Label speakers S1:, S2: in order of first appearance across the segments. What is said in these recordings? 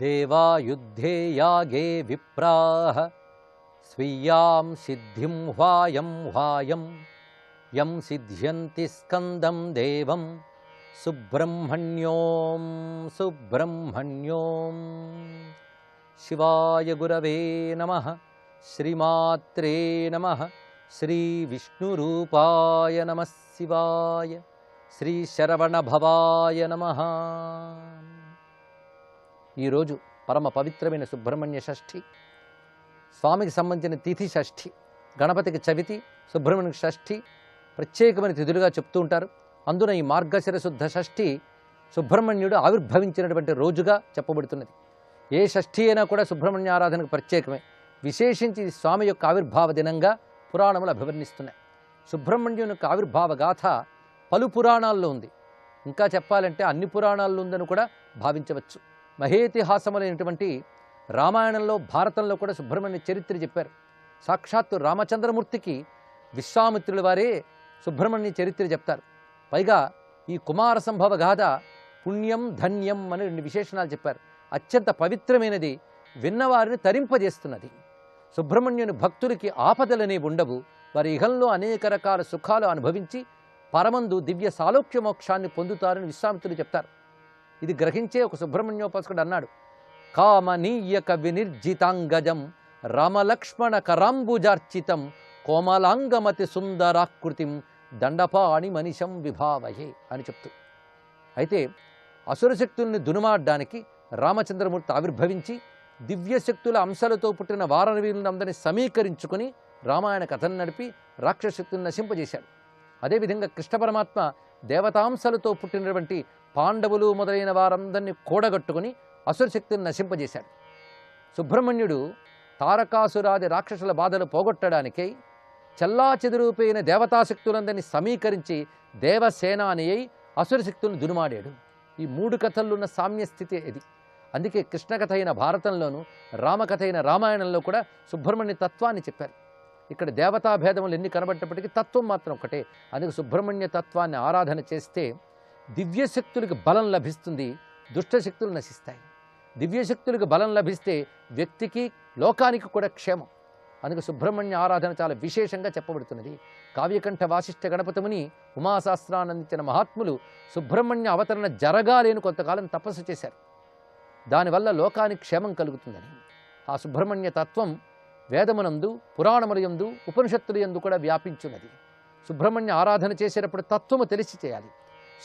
S1: देवा युद्धे यागे विप्राः। स्वीयां सिद्धिं ह्वायं ह्वायं यं सिद्ध्यन्ति स्कन्दं देवं। सुब्रह्मण्यों सुब्रह्मण्यों शिवाय गुरवे नमः श्रीमात्रे नमः श्रीविष्णुरूपाय नमः शिवाय श्रीशरवणभवाय नमः। ఈరోజు పరమ పవిత్రమైన సుబ్రహ్మణ్య షష్ఠి స్వామికి సంబంధించిన తిథి షష్ఠి గణపతికి చవితి సుబ్రహ్మణ్య షష్ఠి ప్రత్యేకమైన తిథులుగా చెప్తూ ఉంటారు. అందున ఈ మార్గశిర శుద్ధ షష్ఠి సుబ్రహ్మణ్యుడు ఆవిర్భవించినటువంటి రోజుగా చెప్పబడుతున్నది. ఏ షష్ఠి అయినా కూడా సుబ్రహ్మణ్య ఆరాధనకు ప్రత్యేకమే. విశేషించి ఇది స్వామి యొక్క ఆవిర్భావ దినంగా పురాణములు అభివర్ణిస్తున్నాయి. సుబ్రహ్మణ్యుని యొక్క ఆవిర్భావ గాథ పలు పురాణాల్లో ఉంది. ఇంకా చెప్పాలంటే అన్ని పురాణాల్లో ఉందని కూడా భావించవచ్చు. మహేతిహాసములైనటువంటి రామాయణంలో భారతంలో కూడా సుబ్రహ్మణ్య చరిత్ర చెప్పారు. సాక్షాత్తు రామచంద్రమూర్తికి విశ్వామిత్రుల వారే సుబ్రహ్మణ్య చరిత్ర చెప్తారు. పైగా ఈ కుమార సంభవ గాథ పుణ్యం ధన్యం అని రెండు విశేషణాలు చెప్పారు. అత్యంత పవిత్రమైనది విన్నవారిని తరింపజేస్తున్నది. సుబ్రహ్మణ్యుని భక్తులకి ఆపదలనేవి ఉండవు. వారి ఇహంలో అనేక రకాల సుఖాలు అనుభవించి పరమందు దివ్య సాలోక్య మోక్షాన్ని పొందుతారని విశ్వామిత్రులు చెప్తారు. ఇది గ్రహించే ఒక సుబ్రహ్మణ్యోపాసకుడు అన్నాడు. కామనీయక వినిర్జితాంగజం రామలక్ష్మణ కరాంబుజార్చితం కోమలాంగమతి సుందరాకృతిం దండపాణి మనిషం విభావయే అని చెప్తూ. అయితే అసురశక్తుల్ని దునుమాడడానికి రామచంద్రమూర్తి ఆవిర్భవించి దివ్యశక్తుల అంశాలతో పుట్టిన వారవీరులందరినీ సమీకరించుకొని రామాయణ కథను నడిపి రాక్షసశక్తులను నశింపజేశాడు. అదేవిధంగా కృష్ణ పరమాత్మ దేవతాంశాలతో పుట్టినటువంటి పాండవులు మొదలైన వారందరినీ కూడగట్టుకుని అసురశక్తిని నశింపజేశాడు. సుబ్రహ్మణ్యుడు తారకాసురాది రాక్షసుల బాధలు పోగొట్టడానికై చెల్లాచెదురుపోయిన దేవతాశక్తులందరినీ సమీకరించి దేవసేనాని అయి అసురశక్తులను దునుమాడాడు. ఈ మూడు కథల్లో ఉన్న సామ్య స్థితి ఇది. అందుకే కృష్ణకథ అయిన భారతంలోనూ రామకథ అయిన రామాయణంలో కూడా సుబ్రహ్మణ్య తత్వాన్ని చెప్పారు. ఇక్కడ దేవతా భేదములు ఎన్ని కనబడ్డప్పటికీ తత్వం మాత్రం ఒకటే అందుకే సుబ్రహ్మణ్య తత్వాన్ని ఆరాధన చేస్తే దివ్యశక్తులకు బలం లభిస్తుంది దుష్టశక్తులు నశిస్తాయి దివ్యశక్తులకు బలం లభిస్తే వ్యక్తికి లోకానికి కూడా క్షేమం అందుకే సుబ్రహ్మణ్య ఆరాధన చాలా విశేషంగా చెప్పబడుతున్నది కావ్యకంఠ వాసిష్ఠ గణపతిముని ఉమాశాస్త్రానందించిన మహాత్ములు సుబ్రహ్మణ్య అవతరణ జరగాలేని కొంతకాలం తపస్సు చేశారు దానివల్ల లోకానికి క్షేమం కలుగుతుందని ఆ సుబ్రహ్మణ్య తత్వం వేదమునందు పురాణములయందు ఉపనిషత్తులయందు కూడా వ్యాపించున్నది సుబ్రహ్మణ్య ఆరాధన చేసేటప్పుడు తత్వము తెలిసి చేయాలి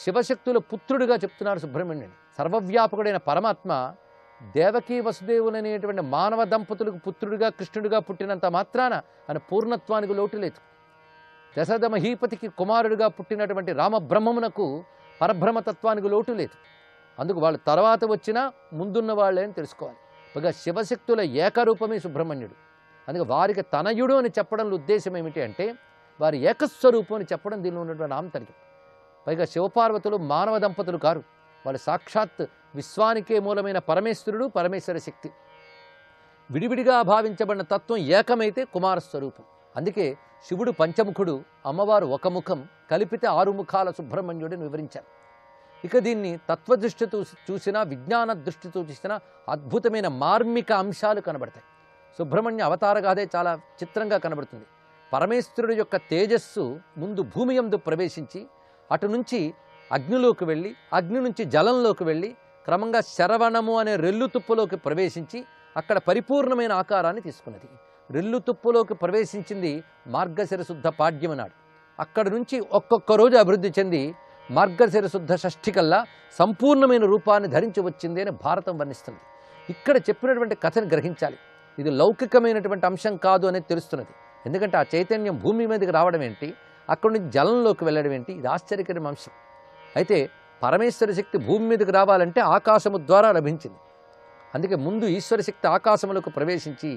S1: శివశక్తుల పుత్రుడిగా చెప్తున్నారు సుబ్రహ్మణ్యుని సర్వవ్యాపకుడైన పరమాత్మ దేవకీ వసుదేవులనేటువంటి మానవ దంపతులకు పుత్రుడిగా కృష్ణుడిగా పుట్టినంత మాత్రాన ఆయన పూర్ణత్వానికి లోటు లేదు. దశరథ మహీపతికి కుమారుడిగా పుట్టినటువంటి రామబ్రహ్మమునకు పరబ్రహ్మతత్వానికి లోటు లేదు. అందుకు వాళ్ళు తర్వాత వచ్చినా ముందున్న వాళ్ళే అని తెలుసుకోవాలి. పైగా శివశక్తుల ఏకరూపమే సుబ్రహ్మణ్యుడు. అందుకే వారికి తనయుడు అని చెప్పడంలో ఉద్దేశం ఏమిటి అంటే వారి ఏకస్వరూపం అని చెప్పడం దీనిలో ఉన్నటువంటి ఆంతర్యం పైగా శివపార్వతులు మానవ దంపతులు కారు. వాళ్ళు సాక్షాత్ విశ్వానికే మూలమైన పరమేశ్వరుడు పరమేశ్వర శక్తి. విడివిడిగా భావించబడిన తత్వం ఏకమైతే కుమారస్వరూపం. అందుకే శివుడు పంచముఖుడు అమ్మవారు ఒక ముఖం కలిపితే ఆరు ముఖాల సుబ్రహ్మణ్యుడిని వివరించారు. ఇక దీన్ని తత్వదృష్టితో చూసినా విజ్ఞాన దృష్టితో చూసినా అద్భుతమైన మార్మిక అంశాలు కనబడతాయి. సుబ్రహ్మణ్య అవతారగాదే చాలా చిత్రంగా కనబడుతుంది. పరమేశ్వరుడు యొక్క తేజస్సు ముందు భూమి యందు ప్రవేశించి అటు నుంచి అగ్నిలోకి వెళ్ళి అగ్ని నుంచి జలంలోకి వెళ్ళి క్రమంగా శరవణము అనే రెల్లు తుప్పులోకి ప్రవేశించి అక్కడ పరిపూర్ణమైన ఆకారాన్ని తీసుకున్నది. రెల్లు తుప్పులోకి ప్రవేశించింది మార్గశిరశుద్ధ పాడ్యమనాడు అక్కడ నుంచి ఒక్కొక్క రోజు అభివృద్ధి చెంది మార్గశిరశుద్ధ షష్ఠి కల్లా సంపూర్ణమైన రూపాన్ని ధరించి వచ్చింది అని భారతం వర్ణిస్తుంది. ఇక్కడ చెప్పినటువంటి కథను గ్రహించాలి. ఇది లౌకికమైనటువంటి అంశం కాదు అనేది తెలుస్తున్నది. ఎందుకంటే ఆ చైతన్యం భూమి మీదకి రావడం ఏంటి? అక్కడి నుంచి జలంలోకి వెళ్ళడం ఏంటి? ఇది ఆశ్చర్యకరమైన అంశం. అయితే పరమేశ్వర శక్తి భూమి మీదకి రావాలంటే ఆకాశము ద్వారా లభించింది. అందుకే ముందు ఈశ్వర శక్తి ఆకాశములకు ప్రవేశించి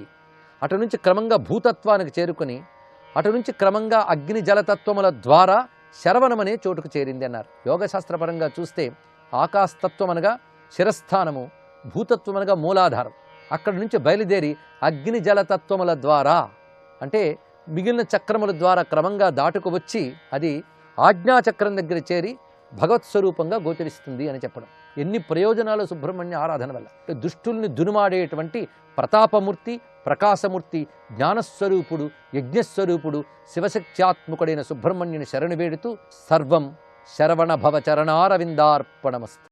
S1: అటు నుంచి క్రమంగా భూతత్వానికి చేరుకొని అటు నుంచి క్రమంగా అగ్ని జలతత్వముల ద్వారా శరవణమనే చోటుకు చేరింది అన్నారు. యోగశాస్త్రపరంగా చూస్తే ఆకాశతత్వం అనగా శిరస్థానము భూతత్వం అనగా మూలాధారం. అక్కడి నుంచి బయలుదేరి అగ్ని జలతత్వముల ద్వారా అంటే మిగిలిన చక్రముల ద్వారా క్రమంగా దాటుకు వచ్చి అది ఆజ్ఞాచక్రం దగ్గర చేరి భగవత్ స్వరూపంగా గోచరిస్తుంది అని చెప్పడం. ఎన్ని ప్రయోజనాలు సుబ్రహ్మణ్య ఆరాధన వల్ల. దుష్టుల్ని దునుమాడేటువంటి ప్రతాపమూర్తి ప్రకాశమూర్తి జ్ఞానస్వరూపుడు యజ్ఞస్వరూపుడు శివశక్త్యాత్మకుడైన సుబ్రహ్మణ్యుని శరణు వేడుతూ సర్వం శరవణ భవ చరణారవిందార్పణమస్తు.